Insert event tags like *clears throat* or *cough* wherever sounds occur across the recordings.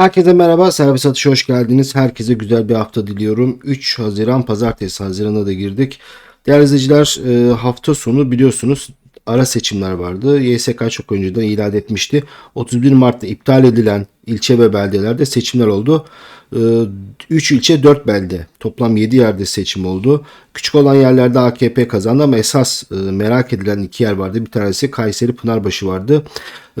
Herkese merhaba, servis atışı hoş geldiniz. Herkese güzel bir hafta diliyorum. 3 Haziran Pazartesi, Haziran'a da girdik. Değerli izleyiciler, e, hafta sonu biliyorsunuz ara seçimler vardı. YSK çok önceden ilan etmişti. 31 Mart'ta iptal edilen ilçe ve beldelerde seçimler oldu. 3 ilçe 4 belde toplam 7 yerde seçim oldu. Küçük olan yerlerde AKP kazandı ama esas e, merak edilen iki yer vardı. Bir tanesi Kayseri Pınarbaşı vardı.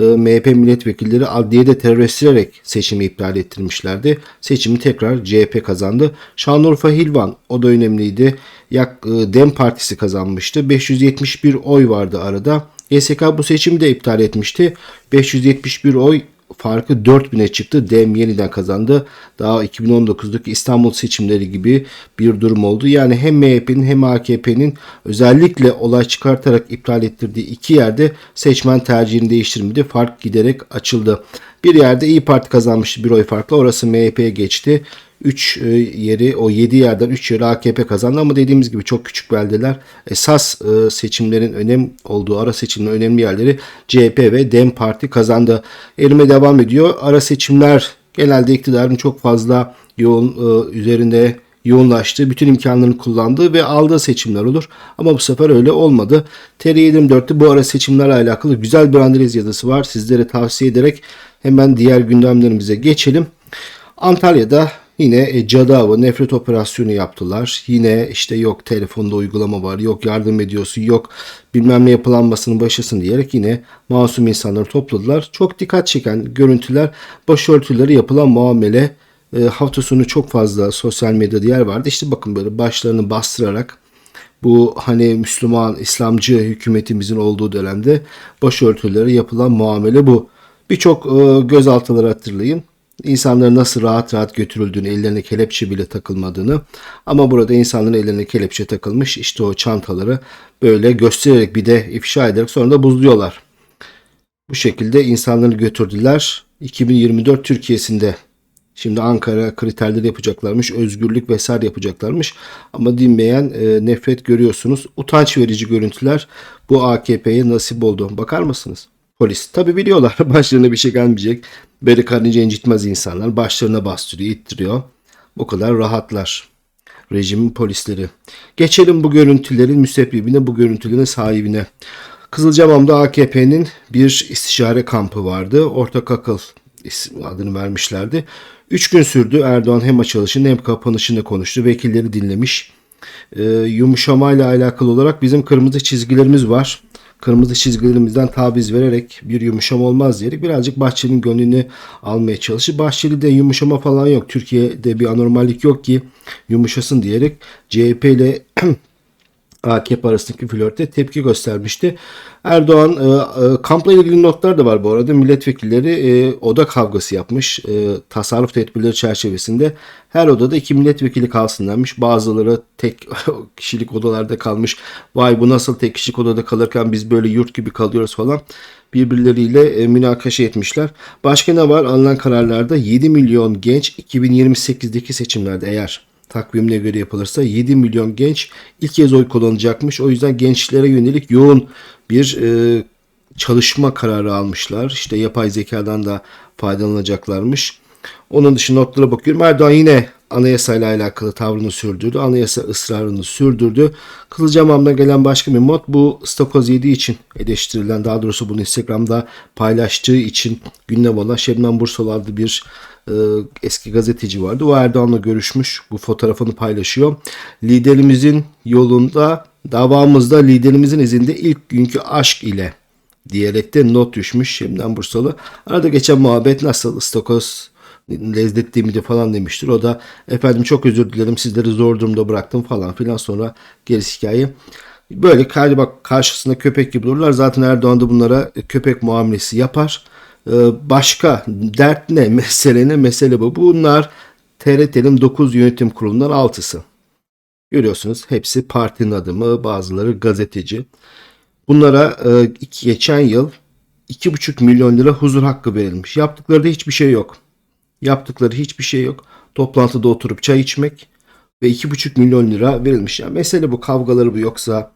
E, MHP milletvekilleri adliyede teröristlerek seçimi iptal ettirmişlerdi. Seçimi tekrar CHP kazandı. Şanlıurfa Hilvan o da önemliydi. Yak, e, Dem Partisi kazanmıştı. 571 oy vardı arada. YSK bu seçimi de iptal etmişti. 571 oy farkı 4000'e çıktı. Dem yeniden kazandı. Daha 2019'daki İstanbul seçimleri gibi bir durum oldu. Yani hem MHP'nin hem AKP'nin özellikle olay çıkartarak iptal ettirdiği iki yerde seçmen tercihini değiştirmedi. Fark giderek açıldı. Bir yerde İyi Parti kazanmıştı bir oy farklı. Orası MHP'ye geçti. 3 yeri o 7 yerden 3 yeri AKP kazandı ama dediğimiz gibi çok küçük beldeler. Esas e, seçimlerin önem olduğu ara seçimlerin önemli yerleri CHP ve DEM Parti kazandı. Erime devam ediyor. Ara seçimler genelde iktidarın çok fazla yoğun e, üzerinde yoğunlaştığı, bütün imkanlarını kullandığı ve aldığı seçimler olur. Ama bu sefer öyle olmadı. TR24'te bu ara seçimlerle alakalı güzel bir analiz yazısı var. Sizlere tavsiye ederek hemen diğer gündemlerimize geçelim. Antalya'da Yine e, cadı avı, nefret operasyonu yaptılar. Yine işte yok telefonda uygulama var, yok yardım ediyorsun, yok bilmem ne yapılanmasının başlasın diyerek yine masum insanları topladılar. Çok dikkat çeken görüntüler, başörtüleri yapılan muamele. E, hafta sonu çok fazla sosyal medyada yer vardı. İşte bakın böyle başlarını bastırarak bu hani Müslüman, İslamcı hükümetimizin olduğu dönemde başörtüleri yapılan muamele bu. Birçok e, gözaltıları hatırlayın insanların nasıl rahat rahat götürüldüğünü, ellerine kelepçe bile takılmadığını ama burada insanların ellerine kelepçe takılmış işte o çantaları böyle göstererek bir de ifşa ederek sonra da buzluyorlar. Bu şekilde insanları götürdüler. 2024 Türkiye'sinde Şimdi Ankara kriterleri yapacaklarmış, özgürlük vesaire yapacaklarmış. Ama dinmeyen e, nefret görüyorsunuz. Utanç verici görüntüler bu AKP'ye nasip oldu. Bakar mısınız? Polis tabi biliyorlar *laughs* başlarına bir şey gelmeyecek. Beri karınca incitmez insanlar. Başlarına bastırıyor, ittiriyor. O kadar rahatlar. Rejimin polisleri. Geçelim bu görüntülerin müsebbibine, bu görüntülerin sahibine. Kızılcamam'da AKP'nin bir istişare kampı vardı. Ortak akıl adını vermişlerdi. Üç gün sürdü. Erdoğan hem açılışını hem kapanışını konuştu. Vekilleri dinlemiş. Ee, yumuşamayla alakalı olarak bizim kırmızı çizgilerimiz var kırmızı çizgilerimizden taviz vererek bir yumuşama olmaz diyerek birazcık Bahçeli'nin gönlünü almaya çalıştı. Bahçeli'de yumuşama falan yok. Türkiye'de bir anormallik yok ki yumuşasın diyerek CHP ile *clears throat* AKP arasındaki flörte tepki göstermişti. Erdoğan e, e, kampla ilgili notlar da var bu arada. Milletvekilleri e, oda kavgası yapmış. E, tasarruf tedbirleri çerçevesinde her odada iki milletvekili kalsın denmiş. Bazıları tek *laughs* kişilik odalarda kalmış. Vay bu nasıl tek kişilik odada kalırken biz böyle yurt gibi kalıyoruz falan. Birbirleriyle e, münakaşa etmişler. Başka ne var? Alınan kararlarda 7 milyon genç 2028'deki seçimlerde eğer takvimine göre yapılırsa 7 milyon genç ilk kez oy kullanacakmış. O yüzden gençlere yönelik yoğun bir e, çalışma kararı almışlar. İşte yapay zekadan da faydalanacaklarmış. Onun dışında notlara bakıyorum. Erdoğan yine anayasayla alakalı tavrını sürdürdü. Anayasa ısrarını sürdürdü. Kılıcamam'dan gelen başka bir mod bu Stokoz 7 için eleştirilen daha doğrusu bunu Instagram'da paylaştığı için gündem olan Şebnem Bursalı adlı bir e, eski gazeteci vardı. O Erdoğan'la görüşmüş. Bu fotoğrafını paylaşıyor. Liderimizin yolunda davamızda liderimizin izinde ilk günkü aşk ile diyerek de not düşmüş Şebnem Bursalı. Arada geçen muhabbet nasıl istakoz lezzetli miydi falan demiştir. O da efendim çok özür dilerim sizleri zor durumda bıraktım falan filan sonra gerisi hikaye. Böyle bak karşısında köpek gibi dururlar. Zaten Erdoğan da bunlara köpek muamelesi yapar. Ee, başka dert ne? *laughs* Mesele ne? Mesele bu. Bunlar TRT'nin 9 yönetim kurulundan 6'sı. Görüyorsunuz hepsi partinin adımı, bazıları gazeteci. Bunlara e, geçen yıl 2,5 milyon lira huzur hakkı verilmiş. Yaptıkları da hiçbir şey yok. Yaptıkları hiçbir şey yok. Toplantıda oturup çay içmek ve 2,5 milyon lira verilmiş. Yani mesele bu kavgaları bu yoksa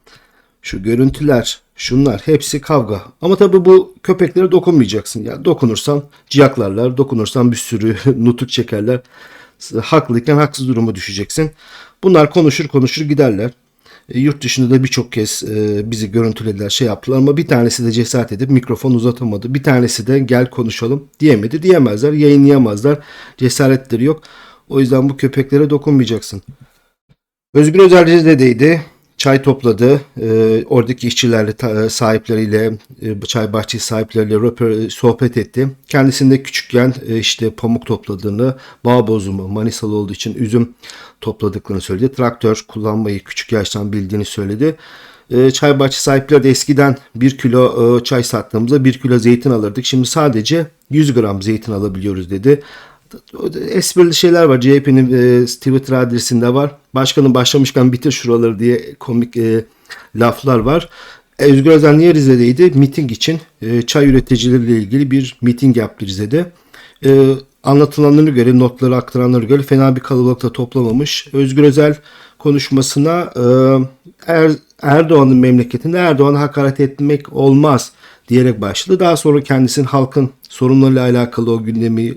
şu görüntüler, şunlar hepsi kavga. Ama tabii bu köpeklere dokunmayacaksın. Yani dokunursan ciyaklarlar, dokunursan bir sürü *laughs* nutuk çekerler. Haklıyken haksız duruma düşeceksin. Bunlar konuşur konuşur giderler. E, yurt dışında da birçok kez e, bizi görüntülediler, şey yaptılar ama bir tanesi de cesaret edip mikrofon uzatamadı. Bir tanesi de gel konuşalım diyemedi. Diyemezler, yayınlayamazlar. Cesaretleri yok. O yüzden bu köpeklere dokunmayacaksın. Özgür Özel Rize'deydi. Çay topladı. E, oradaki işçilerle, ta- sahipleriyle, e, çay bahçesi sahipleriyle röper, sohbet etti. Kendisinde küçükken e, işte pamuk topladığını, bağ bozumu, Manisalı olduğu için üzüm topladıklarını söyledi. Traktör kullanmayı küçük yaştan bildiğini söyledi. E, çay bahçesi sahipleri de eskiden 1 kilo e, çay sattığımızda 1 kilo zeytin alırdık. Şimdi sadece 100 gram zeytin alabiliyoruz dedi esprili şeyler var. CHP'nin e, Twitter adresinde var. Başkanın başlamışken bitir şuraları diye komik e, laflar var. Özgür Özel niye Rize'deydi? Miting için e, çay üreticileriyle ilgili bir miting yaptı Rize'de. E, anlatılanlara göre, notları aktaranlara göre fena bir kalabalıkta toplamamış. Özgür Özel konuşmasına e, er, Erdoğan'ın memleketinde Erdoğan'a hakaret etmek olmaz diyerek başladı. Daha sonra kendisinin halkın sorunlarıyla alakalı o gündemi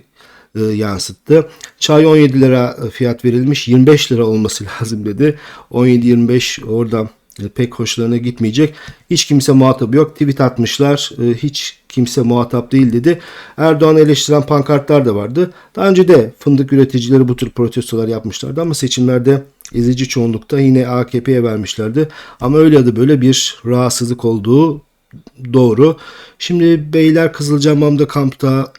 e, yansıttı. Çay 17 lira fiyat verilmiş 25 lira olması *laughs* lazım dedi. 17-25 oradan e, pek hoşlarına gitmeyecek. Hiç kimse muhatabı yok. Tweet atmışlar. E, hiç kimse muhatap değil dedi. Erdoğan'ı eleştiren pankartlar da vardı. Daha önce de fındık üreticileri bu tür protestolar yapmışlardı ama seçimlerde ezici çoğunlukta yine AKP'ye vermişlerdi. Ama öyle ya da böyle bir rahatsızlık olduğu doğru. Şimdi Beyler Kızılcamam'da kampta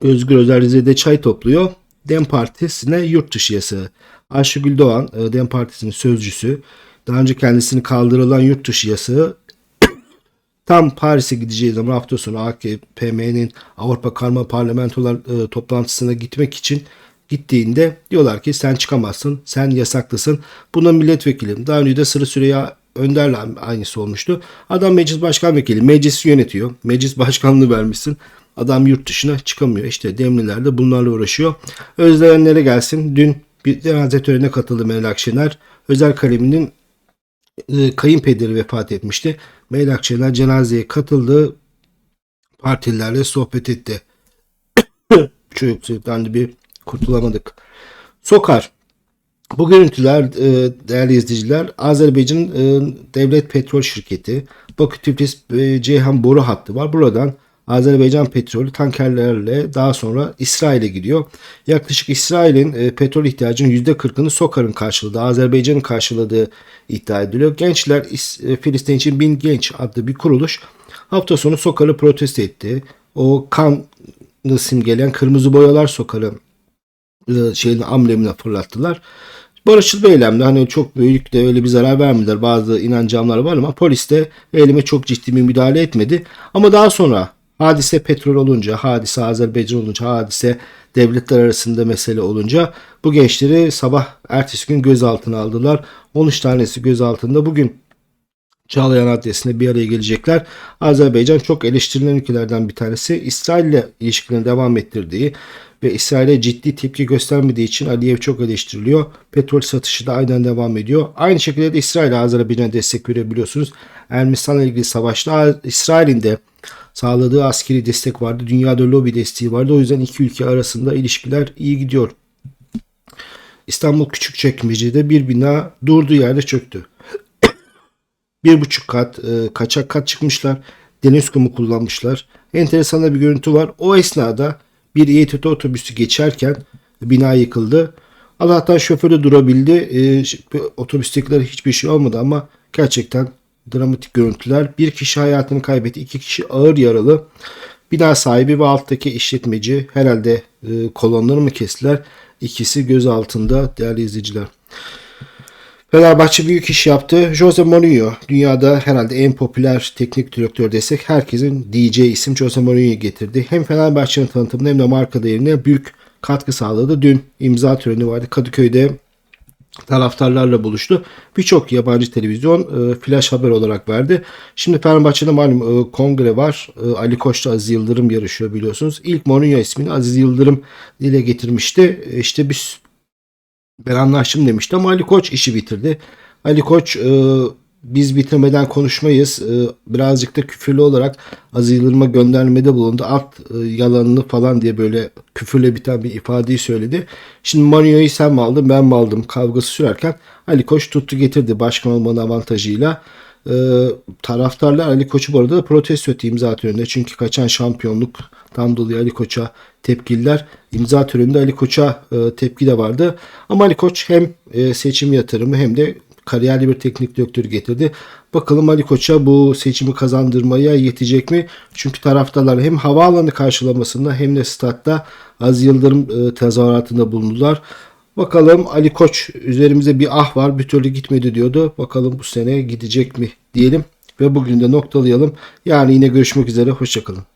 Özgür Özel Rize'de çay topluyor. Dem Partisi'ne yurt dışı yasağı. Ayşegül Doğan, e, Dem Partisi'nin sözcüsü. Daha önce kendisini kaldırılan yurt dışı yasağı *coughs* tam Paris'e gideceği zaman hafta sonu AKP'nin Avrupa Karma Parlamentolar e, toplantısına gitmek için gittiğinde diyorlar ki sen çıkamazsın, sen yasaklısın. Buna milletvekilim. Daha önce de Sırı Süreyya Önder'le aynısı olmuştu. Adam meclis başkan vekili. Meclisi yönetiyor. Meclis başkanlığı vermişsin. Adam yurt dışına çıkamıyor. İşte Demliler de bunlarla uğraşıyor. Özleyenlere gelsin. Dün bir cenaze törenine katıldı Meral Akşener. Özel kaleminin e, kayınpederi vefat etmişti. Meral Akşener cenazeye katıldı. Partililerle sohbet etti. *coughs* Çocuklardan da bir kurtulamadık. Sokar. Bu görüntüler e, değerli izleyiciler Azerbaycan e, Devlet Petrol Şirketi Bakü Tiflis Ceyhan boru hattı var. Buradan Azerbaycan petrolü tankerlerle daha sonra İsrail'e gidiyor. Yaklaşık İsrail'in e, petrol ihtiyacının %40'ını Sokar'ın karşıladığı, Azerbaycan'ın karşıladığı iddia ediliyor. Gençler e, Filistin için Bin Genç adlı bir kuruluş hafta sonu Sokar'ı protesto etti. O kan simgeleyen kırmızı boyalar Sokar'ı e, şeyin amblemine fırlattılar. Barışçıl bir eylemdi. Hani çok büyük de öyle bir zarar vermediler. Bazı inancamlar var ama polis de eyleme çok ciddi bir müdahale etmedi. Ama daha sonra hadise petrol olunca, hadise Azerbaycan olunca, hadise devletler arasında mesele olunca bu gençleri sabah ertesi gün gözaltına aldılar. 13 tanesi gözaltında. Bugün Çağlayan adresinde bir araya gelecekler. Azerbaycan çok eleştirilen ülkelerden bir tanesi. İsrail ile ilişkilerini devam ettirdiği ve İsrail'e ciddi tepki göstermediği için Aliyev çok eleştiriliyor. Petrol satışı da aynen devam ediyor. Aynı şekilde de İsrail Azerbaycan'a destek verebiliyorsunuz. Ermenistan'la ilgili savaşta İsrail'in de sağladığı askeri destek vardı. Dünyada lobi desteği vardı. O yüzden iki ülke arasında ilişkiler iyi gidiyor. İstanbul Küçükçekmece'de bir bina durduğu yerde çöktü. *coughs* bir buçuk kat e, kaçak kat çıkmışlar. Deniz kumu kullanmışlar. Enteresan da bir görüntü var. O esnada bir İETT otobüsü geçerken bina yıkıldı. Allah'tan şoförü durabildi. E, otobüstekiler hiçbir şey olmadı ama gerçekten dramatik görüntüler. Bir kişi hayatını kaybetti. iki kişi ağır yaralı. Bina sahibi ve alttaki işletmeci herhalde e, kolonları mı kestiler? İkisi göz altında değerli izleyiciler. Fenerbahçe büyük iş yaptı. Jose Mourinho dünyada herhalde en popüler teknik direktör desek herkesin diyeceği isim Jose Mourinho'yu getirdi. Hem Fenerbahçe'nin tanıtımına hem de marka değerine büyük katkı sağladı. Dün imza töreni vardı Kadıköy'de taraftarlarla buluştu. Birçok yabancı televizyon e, flash haber olarak verdi. Şimdi Fenerbahçe'de malum e, kongre var. E, Ali Koç'ta Aziz Yıldırım yarışıyor biliyorsunuz. İlk Mourinho ismini Aziz Yıldırım dile getirmişti. E, işte biz ben anlaştım demişti ama Ali Koç işi bitirdi. Ali Koç e, biz bitirmeden konuşmayız. Ee, birazcık da küfürlü olarak Aziz Yıldırım'a göndermede bulundu. At e, yalanını falan diye böyle küfürle biten bir ifadeyi söyledi. Şimdi Manio'yu sen mi aldın ben mi aldım kavgası sürerken Ali Koç tuttu getirdi başkan olmanın avantajıyla. Ee, taraftarlar Ali Koç'u bu arada protesto etti imza töreninde. Çünkü kaçan şampiyonluk tam dolayı Ali Koç'a tepkililer. İmza töreninde Ali Koç'a e, tepki de vardı. Ama Ali Koç hem e, seçim yatırımı hem de kariyerli bir teknik direktör getirdi. Bakalım Ali Koç'a bu seçimi kazandırmaya yetecek mi? Çünkü taraftarlar hem havaalanı karşılamasında hem de statta Az Yıldırım e, tezahüratında bulundular. Bakalım Ali Koç üzerimize bir ah var bir türlü gitmedi diyordu. Bakalım bu sene gidecek mi diyelim ve bugün de noktalayalım. Yani yine görüşmek üzere hoşçakalın.